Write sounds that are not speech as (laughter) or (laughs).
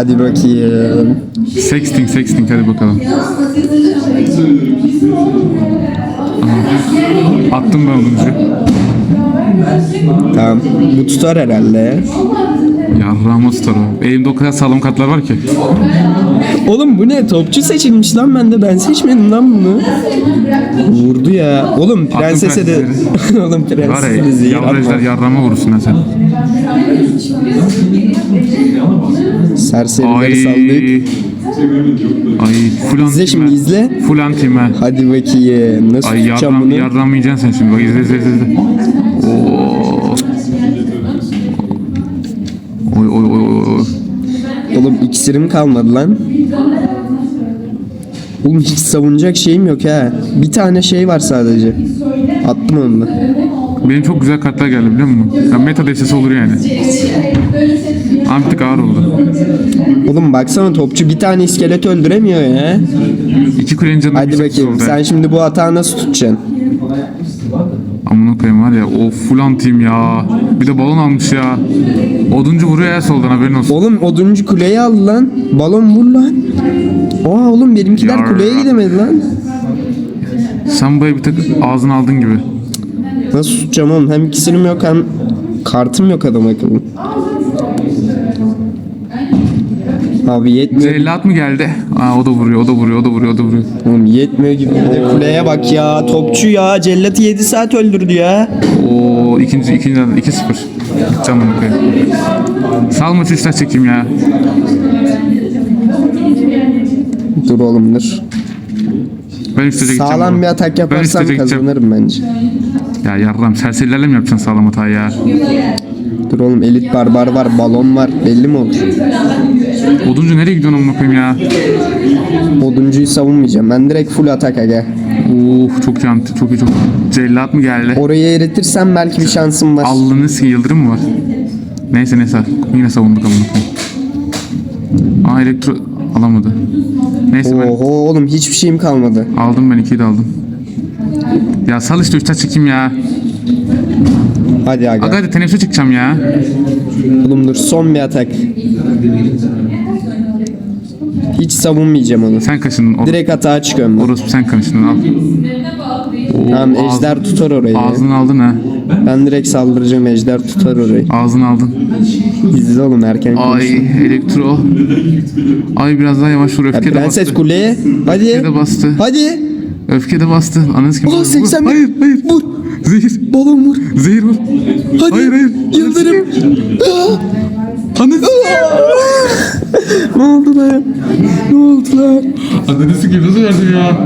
Hadi bakayım. Sexting sexting hadi bakalım. Aha. Attım ben onu. Tamam. Bu tutar herhalde. Ya Ramos tutar o. Elimde o kadar sağlam kartlar var ki. Oğlum bu ne? Topçu seçilmiş lan ben de ben seçmedim lan bunu. Vurdu ya. Oğlum prensese de... (laughs) Oğlum Var prensese de ya zehir yavrajlar atma. yarrama vurursun ha sen. Serserileri saldık. Ay. Full İzle antime. şimdi izle. Full antime. Hadi bakayım. Nasıl Ay tutacağım yarram, bunu? yarram yiyeceksin sen şimdi. Bak izle izle izle. izle. Oo. Oy oy oy oy. oy. Oğlum iksirim kalmadı lan. Oğlum hiç savunacak şeyim yok ha. Bir tane şey var sadece. Attım onu da. Benim çok güzel kartlar geldi biliyor musun? Ya meta destesi olur yani. Ama bir tık ağır oldu. Oğlum baksana topçu bir tane iskelet öldüremiyor ya. İki kulenin canı Hadi bakayım oldu. sen şimdi bu hata nasıl tutacaksın? Amına koyayım var ya o full antiyim ya. Bir de balon almış ya. Oduncu vuruyor ya soldan haberin olsun. Oğlum oduncu kuleyi aldı lan. Balon vur lan. Oha oğlum benimkiler Yar. kuleye gidemedi lan. Sen buraya bir tık ağzını aldın gibi. Nasıl tutacağım oğlum? Hem iksirim yok hem kartım yok adam akıllı. Abi yetmiyor. Cellat mı geldi? Aa o da vuruyor, o da vuruyor, o da vuruyor, o da vuruyor. Oğlum yetmiyor gibi. Bir de kuleye bak ya. Topçu ya. Cellatı 7 saat öldürdü ya. Oo ikinci ikinci 2-0. Canım koyayım. Sal maçı üstten çekeyim ya. Dur oğlum dur. Ben çekeceğim. Sağlam bir atak yaparsam kazanırım bence. Ya yarram serserilerle mi yapacaksın sağlam hatayı ya? Dur oğlum elit barbar var, balon var. Belli mi olur? Oduncu nereye gidiyorsun amına koyayım ya? Oduncuyu savunmayacağım. Ben direkt full atak aga. Uf çok anti- çok iyi çok. Cellat mı geldi? Orayı eritirsem belki bir şansım var. Allınız ki yıldırım mı var? Neyse neyse yine savunduk amına koyayım. Aa elektro alamadı. Neyse ben Oho oğlum hiçbir şeyim kalmadı. aldım ben ikiyi de aldım. Ya sal işte üstten çekeyim ya. Hadi aga. Aga hadi teneffüse çıkacağım ya. Oğlum dur son bir atak. Hiç savunmayacağım onu. Sen kaşındın. Or- Direkt atağa çıkıyorum ben. Orospu sen kaşındın al. Oo, Tamam ejder tutar orayı. Ağzını aldın ha. Ben direkt saldıracağım ejder tutar orayı. Ağzını aldın. İzle oğlum erken Ay elektro. Ay biraz daha yavaş vur Ya öfke de Prenses bastı. kuleye. Hadi. Öfke de bastı. Hadi. Öfke de bastı. Ananız kim? Ulan 80 Hayır hayır. Vur. Zehir. Balon vur. Zehir vur. Hadi. Hayır hayır. Yıldırım. Ananız. ne oldu lan? Ne oldu lan? Ananız kim nasıl verdim ya?